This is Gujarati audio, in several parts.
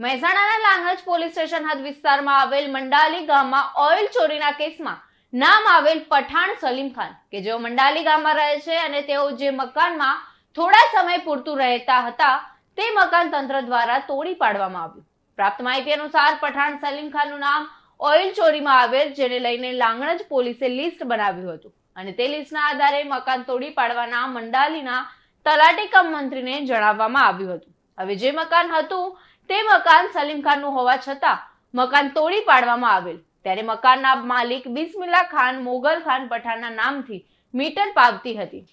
મહેસાણાના લાંગજ પોલીસ સ્ટેશન હદ વિસ્તારમાં આવેલ મંડાલી ગામમાં ઓઇલ ચોરીના કેસમાં નામ આવેલ પઠાણ સલીમ ખાન, કે જેઓ મંડાલી ગામમાં રહે છે અને તેઓ જે મકાનમાં થોડા સમય પૂરતું રહેતા હતા, તે મકાન તંત્ર દ્વારા તોડી પાડવામાં આવ્યું. પ્રાપ્ત માહિતી અનુસાર, પઠાણ સલીમ ખાનનું નામ ઓઇલ ચોરીમાં આવેલ, જેને લઈને લાંગણજ પોલીસે લિસ્ટ બનાવ્યું હતું. અને તે લિસ્ટના આધારે મકાન તોડી પાડવાના મંડાલીના તલાટી કમ મંત્રીને જણાવવામાં આવ્યું હતું. હવે જે મકાન હતું તે મકાન સલીમ ખાનનું હોવા છતાં મકાન તોડી પાડવામાં આવેલ. ત્યારે મકાનના માલિક બિસ્મિલ્લા ખાન મોગલ ખાન પઠાણના નામથી મીટર પાવતી હતી.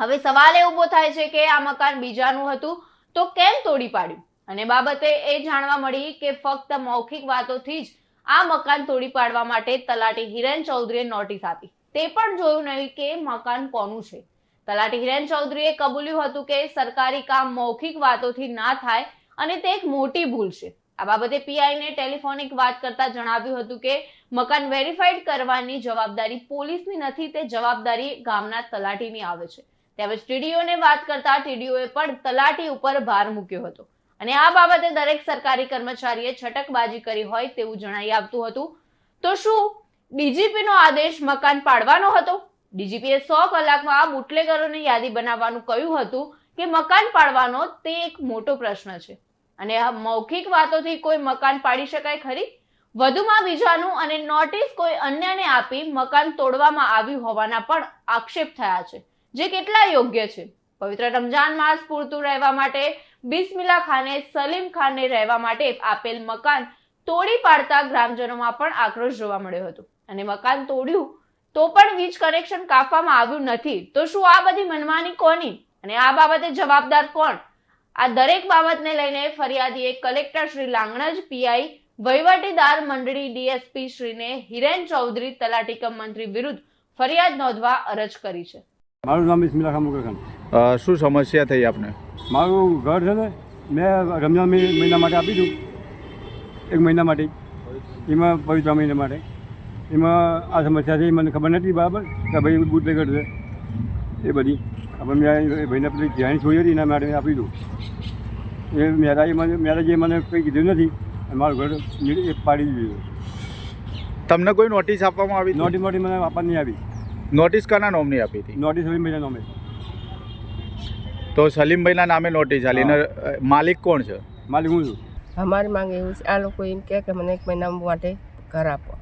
હવે સવાલ એ ઊભો થાય છે કે આ મકાન બીજાનું હતું તો કેમ તોડી પાડ્યું? અને બાબતે એ જાણવા મળી કે ફક્ત મૌખિક વાતોથી જ આ મકાન તોડી પાડવા માટે તલાટી હિરેન ચૌધરીએ નોટિસ આપી. તે પણ જોયું નહીં કે મકાન કોનું છે. તલાટી હિરેન ચૌધરીએ કબૂલ્યું હતું કે સરકારી કામ મૌખિક વાતોથી ના થાય અને તે એક મોટી ભૂલ છે. આ બાબતે પીઆઈને ટેલિફોનિક વાત કરતા જણાવ્યું હતું કે, મકાન વેરીફાઈડ કરવાની જવાબદારી પોલીસની નથી, તે જવાબદારી ગામના તલાટીની આવે છે. તેમજ ટીડીઓને વાત કરતા ટીડીઓએ પણ તલાટી ઉપર ભાર મૂક્યો હતો. અને આ બાબતે દરેક સરકારી કર્મચારીએ છટકબાજી કરી હોય તેવું જણાઈ આવતું હતું. તો શું ડીજીપીનો આદેશ મકાન પાડવાનો હતો? ડીજીપીએ સો કલાકમાં બુટલેગરોની યાદી બનાવવાનું કહ્યું હતું કે, મકાન પાડવાનો તે એક મોટો પ્રશ્ન છે. અને આ મૌખિક વાતોથી કોઈ મકાન પાડી શકાય ખરી? વધુમાં બીજાનું અને નોટિસ કોઈ અન્યને આપી મકાન તોડવામાં આવ્યું હોવાના પણ આક્ષેપ થયા છે, જે કેટલા યોગ્ય છે? પવિત્ર રમજાન માસ પૂરતું રહેવા માટે બિસ્મિલા ખાને સલીમ ખાનને રહેવા માટે આપેલ મકાન તોડી પાડતા ગ્રામજનોમાં પણ આક્રોશ જોવા મળ્યો હતો. અને મકાન તોડ્યું તો પણ વીજ કનેક્શન કાપવામાં આવ્યું નથી. તો શું આ બધી મનમાની કોની? અને આ બાબતે જવાબદાર કોણ? આ દરેક બાબતને લઈને ફરિયાદીએ કલેક્ટર શ્રી લાંગણજ પીઆઈ વહીવટીદાર મંડળી ડીએસપી શ્રીને હિરેન ચૌધરી તલાટી કમ મંત્રી વિરુદ્ધ ફરિયાદ નોંધવા અરજ કરી છે. મારું નામ ઇસ્મિલા ખાન શું સમસ્યા થઈ આપને? મારું ઘર છે ને મેં રમજાન મહિ- મહિના માટે આપી દીધું. એક મહિના માટે. એમાં પવિત્ર મહિના માટે. એમાં આ સમસ્યા છે મને ખબર નથી બરાબર કે ભાઈ બુટ છે. એ બધી. હવે મેં ભાઈને પેલી ધ્યાન છોડી હતી એના માટે આપી દઉં એ મેરાજી મને મેરાજીએ મને કંઈ કીધું નથી મારું ઘર એ પાડી દીધું. તમને કોઈ નોટિસ આપવામાં આવી નોટિસ નોટિસ મને આપવાની નહીં આવી. નોટિસ કના નોમની આપી હતી? નોટિસ સલીમભાઈના નોમે. તો સલીમભાઈના નામે નોટિસ આલી. અને માલિક કોણ છે? માલિક હું છું? અમારી માંગ એવું છે આ લોકો એમ કહે કે મને એક મહિના માટે ઘર આપો.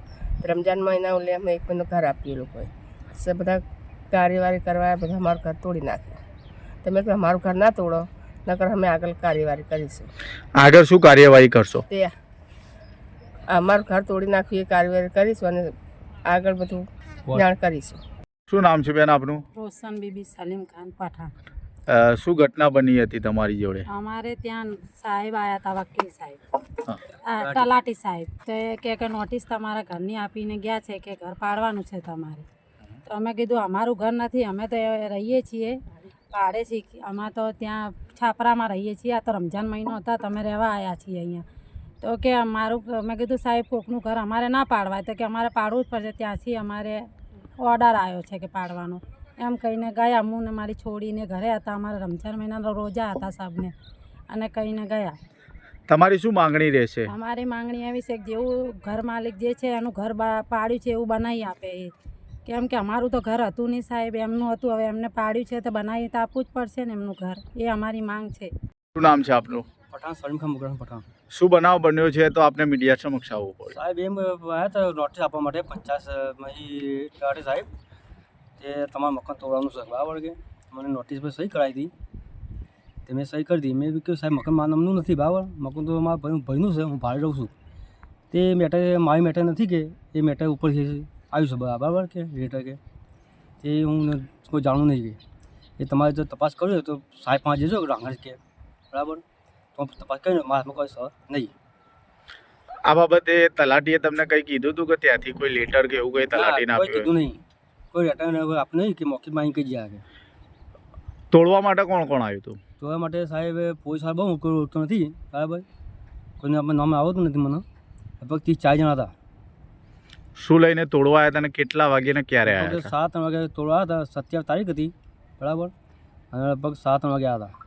રમજાન મહિના એટલે અમે એક મહિનો ઘર આપીએ લોકોએ. સે બધા કાર્યવાહી કરવા બધા અમારું ઘર તોડી નાખે. તમે કે અમારું ઘર ના તોડો નકર અમે આગળ કાર્યવાહી કરીશું. આગળ શું કાર્યવાહી કરશો? તે અમારું ઘર તોડી નાખ્યું એ કાર્યવાહી કરીશું અને આગળ બધું જાણ કરીશું. શું નામ છે બેન આપનું? રોશન બીબી સલીમ ખાન પાઠા. શું ઘટના બની હતી તમારી જોડે? અમારે ત્યાં સાહેબ આવ્યા હતા વકીલ સાહેબ. આ, તલાટી સાહેબ. તો કે નોટિસ તમારા ઘરની આપીને ગયા છે કે ઘર પાડવાનું છે તમારે. તો અમે કીધું અમારું ઘર નથી અમે તો રહીએ છીએ. પાડે છીએ અમે તો ત્યાં છાપરામાં રહીએ છીએ. આ તો રમજાન મહિનો હતા તમે રહેવા આવ્યા છીએ અહીંયા. તો કે અમારું મેં કીધું સાહેબ કોકનું ઘર અમારે ના પાડવાય. તો કે અમારે પાડવું જ પડશે ત્યાંથી અમારે ઓર્ડર આવ્યો છે કે પાડવાનો. એમ કહીને ગયા હું ને મારી છોડીને ઘરે હતા. અમારે રમજાન મહિનાનો રોજા હતા સબને અને કહીને ગયા. તમારી શું માંગણી રહેશે? અમારી માંગણી એવી છે કે જેવું ઘર માલિક જે છે એનું ઘર પાડ્યું છે એવું બનાવી આપે એ. કેમ કે અમારું તો ઘર હતું નહીં સાહેબ એમનું હતું હવે એમને પાડ્યું છે તો બનાવી તો આપવું જ પડશે ને એમનું ઘર. એ અમારી માંગ છે. શું નામ છે આપનું? પઠાણ સલીમખાન ખાન પઠાણ. શું બનાવ બન્યો છે તો આપને મીડિયા સમક્ષ આવવું પડે. સાહેબ એમ આવ્યા તો નોટિસ આપવા માટે પંચાયતમાંથી તલાટી સાહેબ તે તમારું મકાન તોડવાનું છે બરાબર કે મને નોટિસ પર સહી કરાવી હતી. તે મેં સહી કરી દીધી મેં બી કહ્યું સાહેબ મકાન મારા નામનું નથી બરાબર મકાન તો મારા ભાઈ ભાઈનું છે હું ભાડે રહું છું. તે મેટર મારી મેટર નથી કે એ મેટર ઉપર આવ્યું છે બરાબર કે રેટર કે? તે હું કોઈ જાણું નહીં કે. એ તમારે જો તપાસ કરવી હોય તો સાહેબ પાંચ જજો રાંગણ કે. બરાબર? તો તપાસ કરીને મારા હાથમાં કોઈ સર નહીં. આ બાબતે તલાટીએ તમને કંઈ કીધું હતું કે ત્યાંથી કોઈ લેટર કે એવું કંઈ તલાટીને આપ્યું કીધું નહીં. કોઈ રિટર્ન આપણે આપ નહીં કે મોકી માંગી કઈ ગયા તોડવા માટે કોણ કોણ આવ્યું હતું તોડવા માટે સાહેબ પોલીસવાળા બહુ કોઈ ઓળખતો નથી બરાબર? કોઈને આપણે નામ આવતું નથી મને. લગભગ ત્રીસ ચાર જણા હતા. શું લઈને તોડવા આવ્યા હતા અને કેટલા વાગે ને ક્યારે આવ્યા હતા? સાત વાગે તોડવા હતા. સત્યાવીસ તારીખ હતી. બરાબર. અને લગભગ સાત વાગે આવ્યા હતા.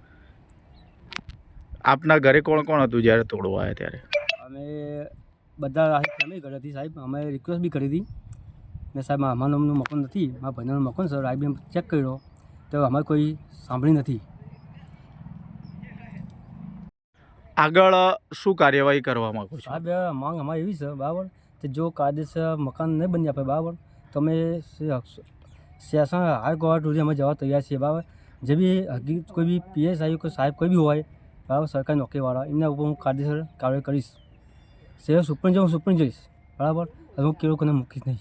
આપના ઘરે કોણ કોણ હતું જ્યારે તોડવા આવ્યા ત્યારે? અમે બધા ફેમિલી ઘરે હતી સાહેબ. અમે રિક્વેસ્ટ બી કરી હતી. ને સાહેબ અમારા નામનું મકાન નથી. મારા ભાઈનું મકાન સર આઈ ચેક કર્યો. તો અમારે કોઈ સાંભળી નથી. આગળ શું કાર્યવાહી કરવા માંગુ છો? સાહેબ માંગ અમારી એવી છે. બરાબર. કે જો કાયદેસર મકાન નહીં બની આપે બરાબર તો અમે સેશન હાઈકોર્ટ સુધી અમે જવા તૈયાર છીએ, બરાબર? જે બી હકી કોઈ બી પીએસ આવ્યું કોઈ સાહેબ કોઈ બી હોય, બરાબર, સરકારી નોકરીવાળા, એમના ઉપર હું કાયદેસર કાર્યવાહી કરીશ. સેવા સુપ્રીમ હું સુપ્રીમ જઈશ, બરાબર? હવે હું કેવું કોને મૂકીશ નહીં.